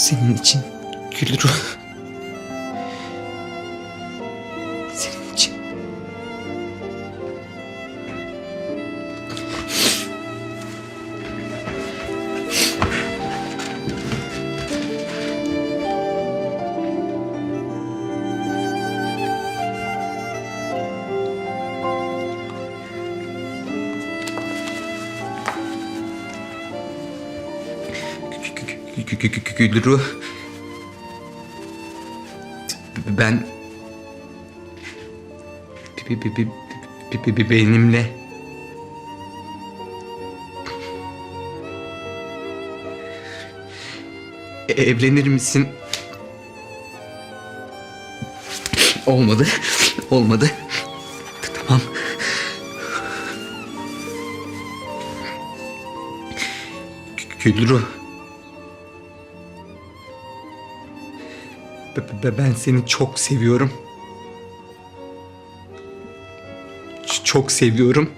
Senin için gül. Gülru. Ben benimle e- evlenir misin? Olmadı. Olmadı. Tamam. Gülru. Be- Ben seni çok seviyorum. Ç- Çok seviyorum.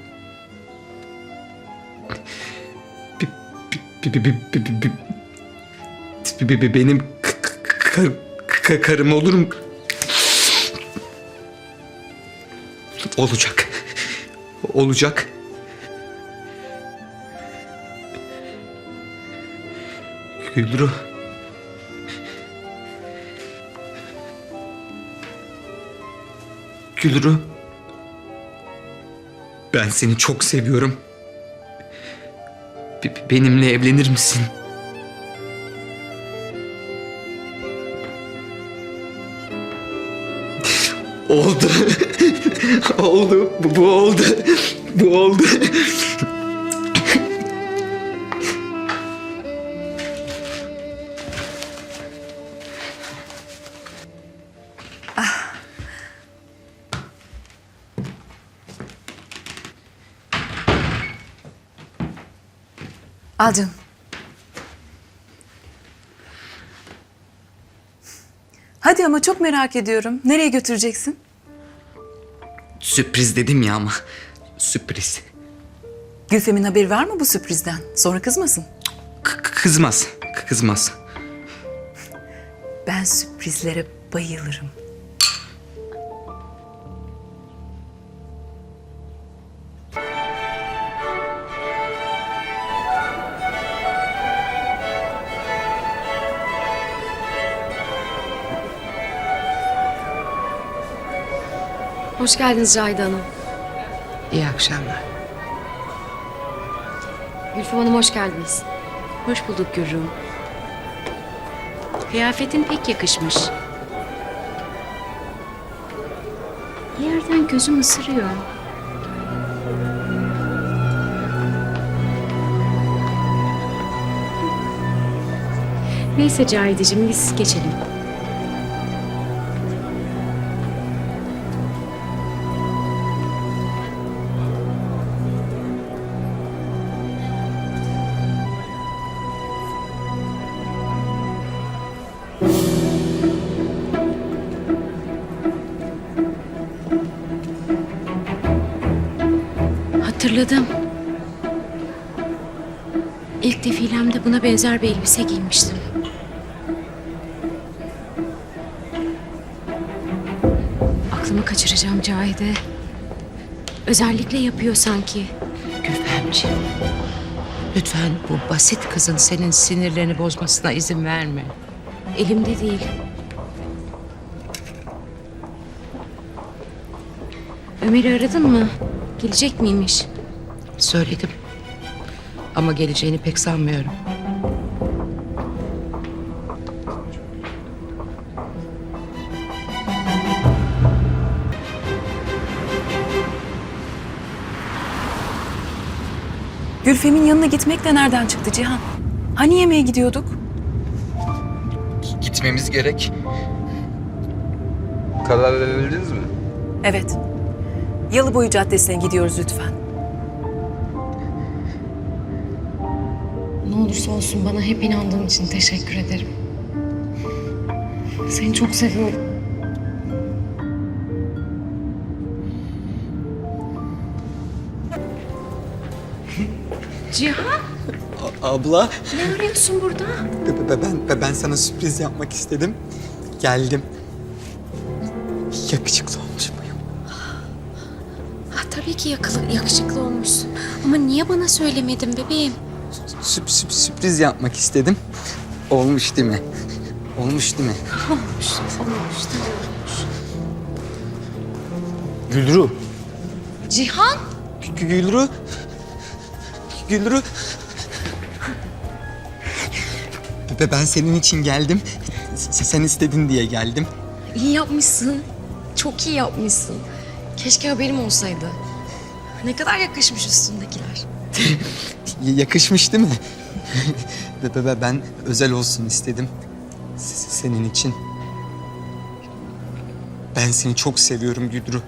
Benim karım olur mu? Olacak. Olacak. Gülru. Gülru. Ben seni çok seviyorum. Be- benimle evlenir misin? Oldu. oldu. Bu, bu oldu. Bu oldu. Al canım. Hadi ama çok merak ediyorum. Nereye götüreceksin? Sürpriz dedim ya ama. Sürpriz. Gülfem'in haberi var mı bu sürprizden? Sonra kızmasın. K- kızmaz. Kızmaz. Ben sürprizlere bayılırım. Hoş geldiniz Cahide Hanım. İyi akşamlar. Gülfem Hanım hoş geldiniz. Hoş bulduk Gürrüm. Kıyafetin pek yakışmış. Bir yerden gözüm ısırıyor. Neyse Cahide'cim biz geçelim. Hatırladım. İlk defilemde buna benzer bir elbise giymiştim. Aklımı kaçıracağım Cahide. Özellikle yapıyor sanki. Gülfemciğim, lütfen bu basit kızın senin sinirlerini bozmasına izin verme. Elimde değil. Ömer'i aradın mı? Gelecek miymiş? Söyledim. Ama geleceğini pek sanmıyorum. Gülfem'in yanına gitmek de nereden çıktı Cihan? Hani yemeğe gidiyorduk? Gitmemiz gerek. Karar verdiniz mi? Evet. Yalıboyu Caddesi'ne gidiyoruz lütfen. Ne olursa olsun bana hep inandığın için teşekkür ederim. Seni çok seviyorum. Cihan Abla, ne arıyorsun burada? ben, ben sana sürpriz yapmak istedim. Geldim. Yakışıklı olmuş muyum? Ha, tabii ki yakılı, yakışıklı olmuşsun. Ama niye bana söylemedin bebeğim? Sürp- sürp- sürpriz yapmak istedim. Olmuş değil mi? Olmuş değil mi? Olmuş, olmuş. Gülru. Cihan! Gü- Gülru. Gülru. Ben senin için geldim. S- Sen istedin diye geldim. İyi yapmışsın. Çok iyi yapmışsın. Keşke haberim olsaydı. Ne kadar yakışmış üstündekiler. Yakışmış değil mi? Bebe ben özel olsun istedim. S- Senin için. Ben seni çok seviyorum Gülru.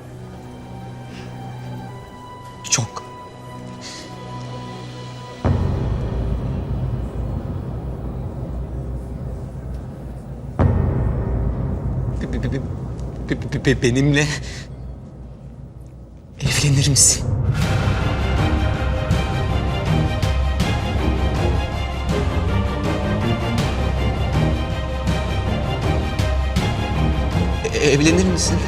Çok. Be- be- be- be- be- be- Benimle evlenir misin? Evlenir misin?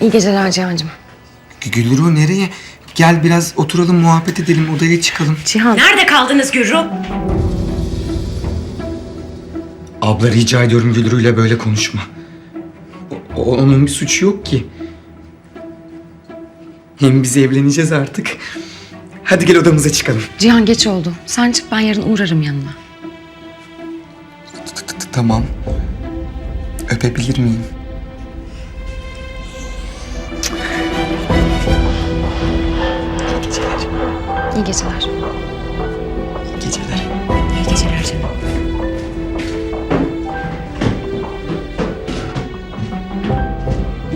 İyi geceler Cihan'cığım. Gülru nereye? Gel biraz oturalım muhabbet edelim odaya çıkalım. Cihan. Nerede kaldınız Gürru? Abla rica ediyorum Gülru ile böyle konuşma. Onun bir suçu yok ki. Hem biz evleneceğiz artık. Hadi gel odamıza çıkalım. Cihan geç oldu. Sen çık ben yarın uğrarım yanına. T- t- Tamam. Öpebilir miyim? İyi geceler.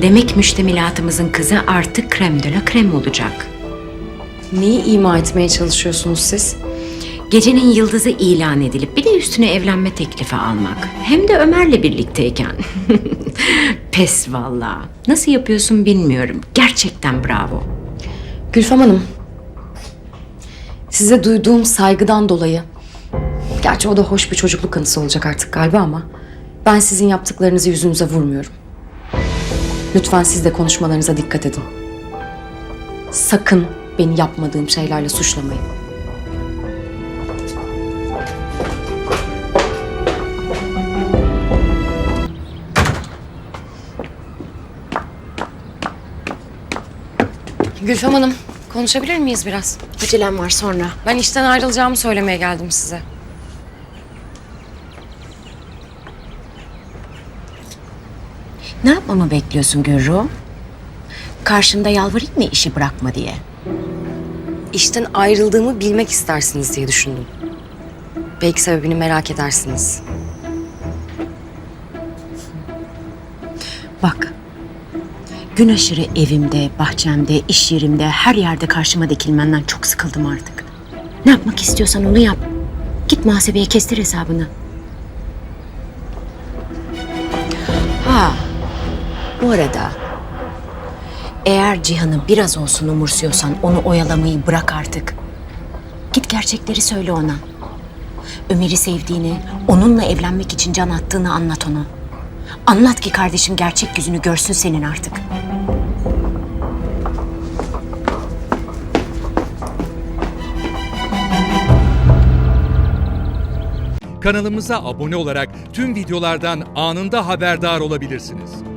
Demek müştemilatımızın kızı artık krem de la krem olacak. Neyi ima etmeye çalışıyorsunuz siz? Gecenin yıldızı ilan edilip bir de üstüne evlenme teklifi almak. Hem de Ömer'le birlikteyken. Pes valla. Nasıl yapıyorsun bilmiyorum. Gerçekten bravo. Gülfem Hanım. Size duyduğum saygıdan dolayı. Gerçi o da hoş bir çocukluk anısı olacak artık galiba ama ben sizin yaptıklarınızı yüzünüze vurmuyorum. Lütfen siz de konuşmalarınıza dikkat edin. Sakın beni yapmadığım şeylerle suçlamayın. Gülfem Hanım, konuşabilir miyiz biraz? Acelem var sonra. Ben işten ayrılacağımı söylemeye geldim size. Ne yapmamı bekliyorsun Gürru? Karşında yalvarayım mı işi bırakma diye? İşten ayrıldığımı bilmek istersiniz diye düşündüm. Belki sebebini merak edersiniz. Bak. Gün aşırı evimde, bahçemde, iş yerimde, her yerde karşıma dikilmenden çok sıkıldım artık. Ne yapmak istiyorsan onu yap. Git muhasebeye kestir hesabını. Arada eğer Cihan'ı biraz olsun umursuyorsan onu oyalamayı bırak artık. Git gerçekleri söyle ona. Ömer'i sevdiğini, onunla evlenmek için can attığını anlat ona. Anlat ki kardeşim gerçek yüzünü görsün senin artık. Kanalımıza abone olarak tüm videolardan anında haberdar olabilirsiniz.